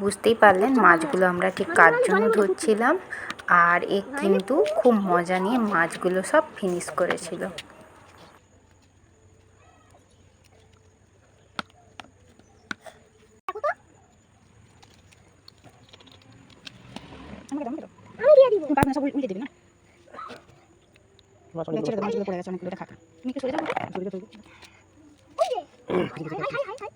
বুঝতেই পারলেন মাছগুলো আমরা ঠিক কার জন্য ধরছিলাম। আর এ কিন্তু খুব মজা নিয়ে মাছগুলো সব ফিনিশ করেছিল। আমি দিয়ে দিব। পাঁচ সব উল্টে দিবি না। ছেড়ে দেবো পড়ে গেছে। অনেকগুলো খাকা তুমি একটু সরে যাও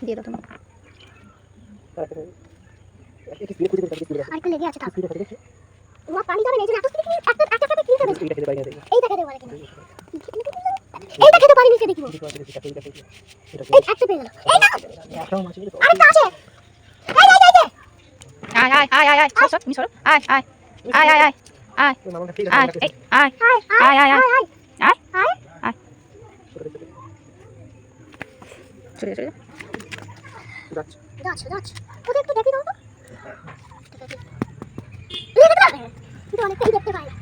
দিয়ে দাও তুমি আরেকটা লেগে আছে থাক তোমার পানি যাবে না এই যে নাটক থেকে একটা একটা একটা কিনতে হবে এইটা খেতে পারে কিনা এইটা খেতে পারিনি সে দেখিব এই একটা পেয়ে গেল এই না আরেকটা আছে এই এই এই, এই আয় আয় আয় আয় আয় সর সর তুমি সরো আয় আয় আয় আয় আয় আয় আয় এই আয় আয় আয় আয় আয় আয় আয় আয় চলে চলে গাছ গাছ গাছ ওটা একটু দেখি দাও। তো দেখতে পাই না।